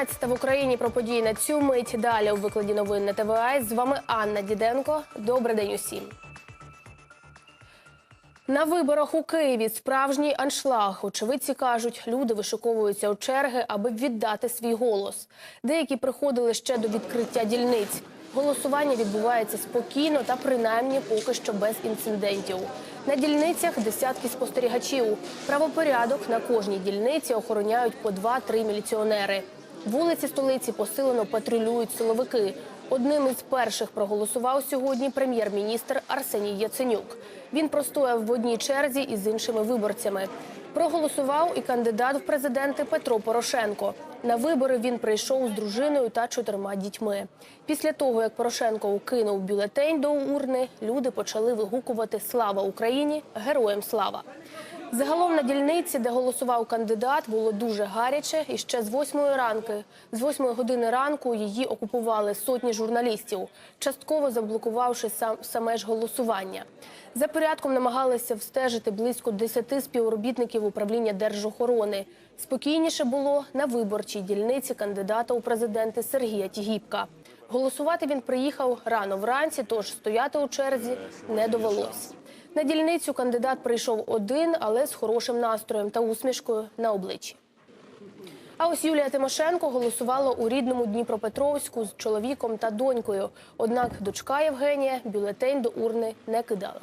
12 в Україні про події на цю мить. Далі у викладі новин на ТВА. З вами Анна Діденко. Добрий день усім. На виборах у Києві справжній аншлаг. Очевидці кажуть, люди вишуковуються у черги, аби віддати свій голос. Деякі приходили ще до відкриття дільниць. Голосування відбувається спокійно та принаймні поки що без інцидентів. На дільницях десятки спостерігачів. Правопорядок на кожній дільниці охороняють по 2-3 міліціонери. Вулиці столиці посилено патрулюють силовики. Одним із перших проголосував сьогодні прем'єр-міністр Арсеній Яценюк. Він простояв в одній черзі із іншими виборцями. Проголосував і кандидат в президенти Петро Порошенко. На вибори він прийшов з дружиною та чотирма дітьми. Після того, як Порошенко укинув бюлетень до урни, люди почали вигукувати Слава Україні! Героям слава! Загалом на дільниці, де голосував кандидат, було дуже гаряче. І ще з восьмої ранки, з восьмої години ранку, її окупували сотні журналістів, частково заблокувавши сам саме ж голосування. За порядком намагалися встежити близько 10 співробітників управління держохорони. Спокійніше було на виборчій дільниці кандидата у президенти Сергія Тігіпка. Голосувати він приїхав рано вранці, тож стояти у черзі не довелось. На дільницю кандидат прийшов один, але з хорошим настроєм та усмішкою на обличчі. А ось Юлія Тимошенко голосувала у рідному Дніпропетровську з чоловіком та донькою. Однак дочка Євгенія бюлетень до урни не кидала.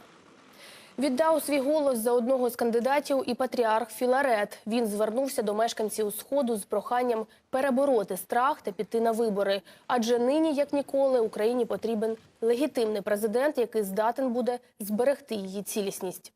Віддав свій голос за одного з кандидатів і патріарх Філарет. Він звернувся до мешканців сходу з проханням перебороти страх та піти на вибори. Адже нині, як ніколи, Україні потрібен легітимний президент, який здатен буде зберегти її цілісність.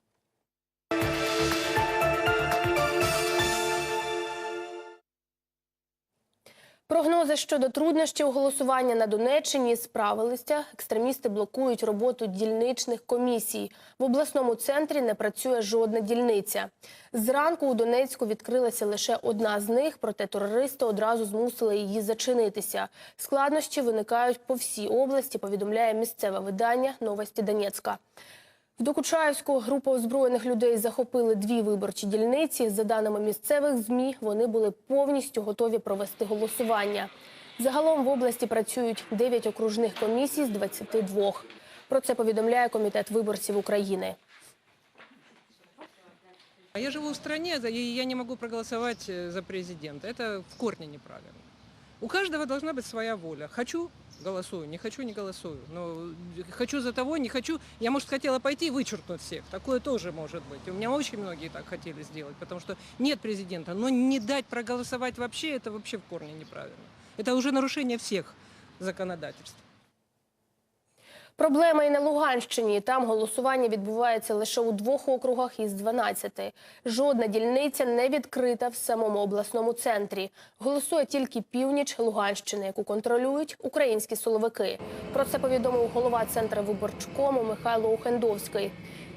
Прогнози щодо труднощів голосування на Донеччині справилися. Екстремісти блокують роботу дільничних комісій. В обласному центрі не працює жодна дільниця. Зранку у Донецьку відкрилася лише одна з них, проте терористи одразу змусили її зачинитися. Складнощі виникають по всій області. Повідомляє місцеве видання Новості Донецька. В Докучаївську група озброєних людей захопили дві виборчі дільниці. За даними місцевих ЗМІ, вони були повністю готові провести голосування. Загалом в області працюють 9 окружних комісій з 22. Про це повідомляє комітет виборців України. Я живу в стране, и я не могу проголосовать э, за президента. Это в корне неправильно. У каждого должна быть своя воля. Хочу – голосую, не хочу – не голосую. Но хочу за того, не хочу. Я, может, хотела пойти и вычеркнуть всех. Такое тоже может быть. У меня очень многие так хотели сделать, потому что нет президента. Но не дать проголосовать вообще – это вообще в корне неправильно. Это уже нарушение всех законодательств. Проблема і на Луганщині. Там голосування відбувається лише у двох округах із 12. Жодна дільниця не відкрита в самому обласному центрі. Голосує тільки північ Луганщини, яку контролюють українські силовики. Про це повідомив голова центру виборчкому Михайло Ухендовський.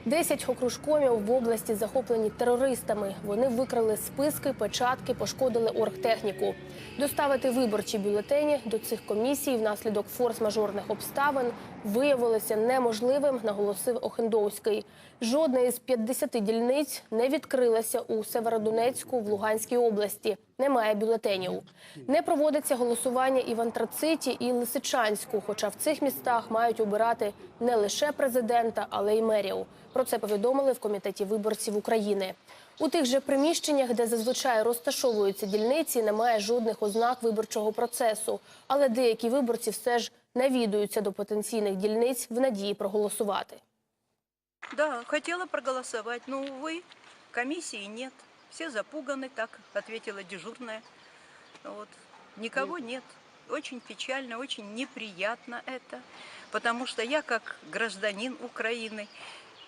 Десять окружкомів в області захоплені терористами. Вони викрали списки, печатки, пошкодили оргтехніку. Доставити виборчі бюлетені до цих комісій внаслідок форс-мажорних обставин виявилося неможливим, наголосив Охендовський. Жодна із 50 дільниць не відкрилася у Северодонецьку в Луганській області. Немає бюлетенів. Не проводиться голосування і в Антрациті, і Лисичанську. Хоча в цих містах мають обирати не лише президента, але й мерів. Про це повідомили в комітеті виборців України. У тих же приміщеннях, де зазвичай розташовуються дільниці, немає жодних ознак виборчого процесу. Але деякі виборці все ж навідуються до потенційних дільниць в надії проголосувати. Да, хотела проголосовать, но, увы, комиссии нет. Все запуганы, так ответила дежурная. Вот. Никого нет. Очень печально, очень неприятно это, потому что я как гражданин Украины,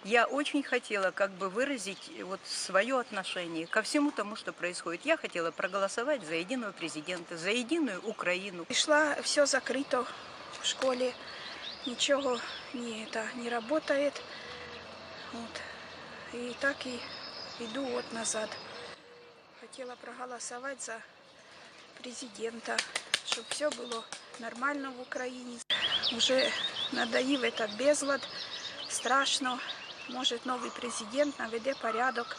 я очень хотела как бы выразить вот свое отношение ко всему тому, что происходит. Я хотела проголосовать за единого президента, за единую Украину. Пришла, все закрыто в школе, ничего не, это, не работает. Вот. И так и иду вот назад. Хотела проголосовать за президента, чтобы все было нормально в Украине. Уже надоел этот безлад, страшно. Может, новый президент наведе порядок.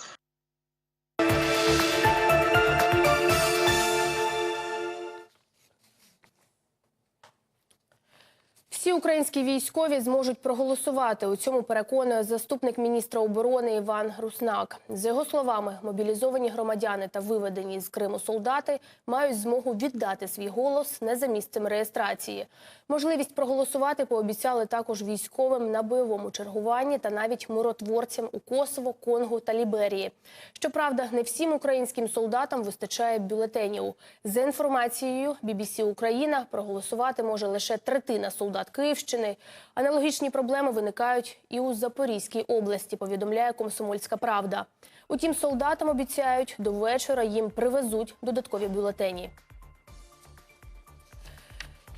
Всі українські військові зможуть проголосувати. У цьому переконує заступник міністра оборони Іван Руснак. За його словами, мобілізовані громадяни та виведені з Криму солдати мають змогу віддати свій голос не за місцем реєстрації. Можливість проголосувати пообіцяли також військовим на бойовому чергуванні та навіть миротворцям у Косово, Конго та Ліберії. Щоправда, не всім українським солдатам вистачає бюлетенів. За інформацією BBC Україна проголосувати може лише третина солдат Київщини. Аналогічні проблеми виникають і у Запорізькій області. Повідомляє Комсомольська правда. Утім, солдатам обіцяють, до вечора їм привезуть додаткові бюлетені.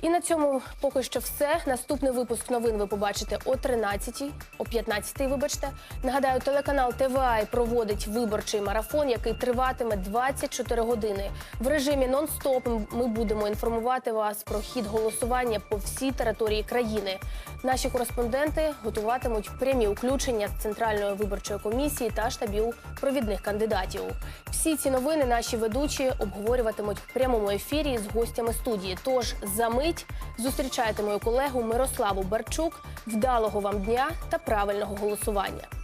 І на цьому поки що все. Наступний випуск новин ви побачите о 13-й, о 15-й, вибачте. Нагадаю, телеканал ТВА проводить виборчий марафон, який триватиме 24 години. В режимі нон-стоп ми будемо інформувати вас про хід голосування по всій території країни. Наші кореспонденти готуватимуть прямі включення з центральної виборчої комісії та штабів провідних кандидатів. Всі ці новини наші ведучі обговорюватимуть в прямому ефірі з гостями студії. Тож за мить зустрічайте мою колегу Мирославу Барчук. Вдалого вам дня та правильного голосування.